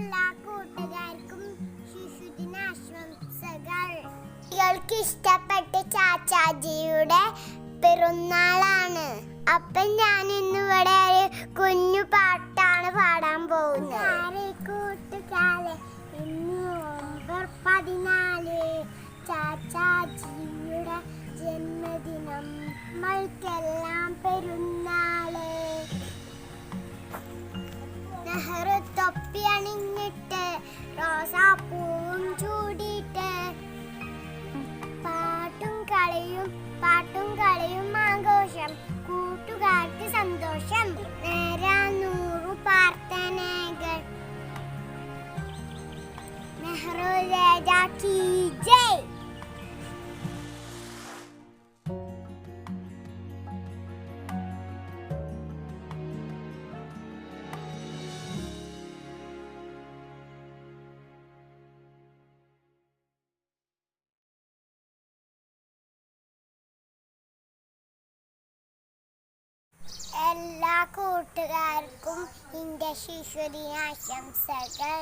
എല്ലാ കൂട്ടുകാർക്കും ശിശുദിനാശംസകൾ കുട്ടികൾക്ക് ഇഷ്ടപ്പെട്ട ചാച്ചാജിയുടെ പെരുന്നാളാണ്. അപ്പം ഞാൻ ഇന്നിവിടെ ഒരു കുഞ്ഞു പാട്ടാണ് പാടാൻ പോകുന്നത്. കൂട്ടുകാരെ? ഇന്ന് നവംബർ പതിനാല്. ചാച്ചാജിയുടെ ജന്മദിനം. നമ്മൾക്കെല്ലാം പെരുന്നാൾ നെഹ്റു അണിഞ്ഞിട്ട് റോസാപ്പൂവും ചൂടിയിട്ട് പാട്ടും കളിയും പാട്ടും കളിയും ആഘോഷം. കൂട്ടുകാർക്ക് സന്തോഷം. നൂറു പ്രാർത്ഥനകൾ. നെഹ്റു രാജാ എല്ലാ കൂട്ടുകാർക്കും എന്റെ ശിശുദിനാശംസകൾ